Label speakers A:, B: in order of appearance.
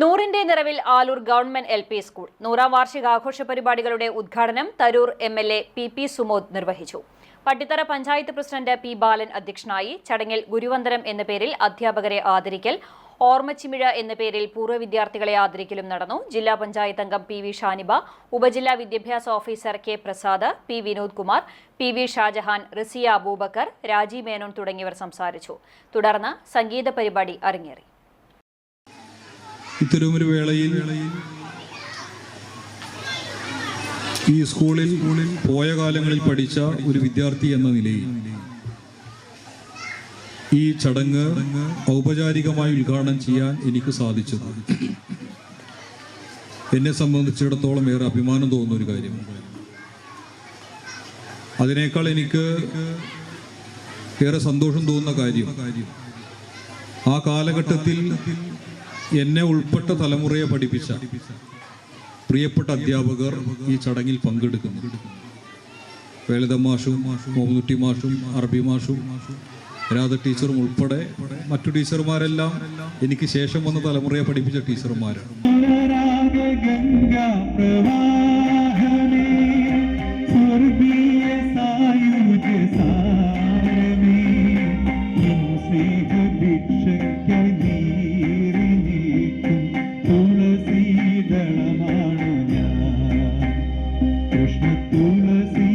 A: നൂറിന്റെ നിറവിൽ Aloor government L P school. നൂറാം വാർഷികാഘോഷ പരിപാടികളുടെ ഉദ്ഘാടനം Tarur M L A P P Sumod നിർവഹിച്ചു. പട്ടിത്തറ പഞ്ചായത്ത് പ്രസിഡന്റ് പി ബാലൻ അധ്യക്ഷനായി ചടങ്ങിൽ ഗുരുവന്ദനം എന്ന പേരിൽ അധ്യാപകരെ ആദരിക്കൽ ഓർമ്മച്ചിമിഴ എന്ന പേരിൽ പൂർവ വിദ്യാർത്ഥികളെ ആദരിക്കലും നടന്നു. ജില്ലാ പഞ്ചായത്ത് അംഗം പി വി ഷാനിബ ഉപജില്ലാ വിദ്യാഭ്യാസ officer K Prasad P Vinod Kumar P V Shajahan Risiya Aboobacker Raji Menon തുടങ്ങിയവർ സംസാരിച്ചു. തുടർന്ന് സംഗീത പരിപാടി അരങ്ങേറി.
B: ഇത്തരമൊരു വേളയിൽ ഈ സ്കൂളിൽ പോയ കാലങ്ങളിൽ പഠിച്ച ഒരു വിദ്യാർത്ഥി എന്ന നിലയിൽ ഈ ചടങ്ങ് ഔപചാരികമായി ഉദ്ഘാടനം ചെയ്യാൻ എനിക്ക് സാധിച്ചു എന്നെ സംബന്ധിച്ചിടത്തോളം ഏറെ അഭിമാനം തോന്നുന്ന ഒരു കാര്യം. അതിനേക്കാൾ എനിക്ക് ഏറെ സന്തോഷം തോന്നുന്ന കാര്യം ആ കാലഘട്ടത്തിൽ എന്നെ ഉൾപ്പെട്ട തലമുറയെ പഠിപ്പിച്ച പ്രിയപ്പെട്ട അധ്യാപകർ ഈ ചടങ്ങിൽ പങ്കെടുക്കുന്നു. വേളിത മാഷും മോമുട്ടി മാഷും അറബി മാഷും രാധ ടീച്ചറും ഉൾപ്പെടെ മറ്റു ടീച്ചർമാരെല്ലാം എനിക്ക് ശേഷം വന്ന തലമുറയെ പഠിപ്പിച്ച ടീച്ചർമാരാണ്.
C: Deus que tu nasceu.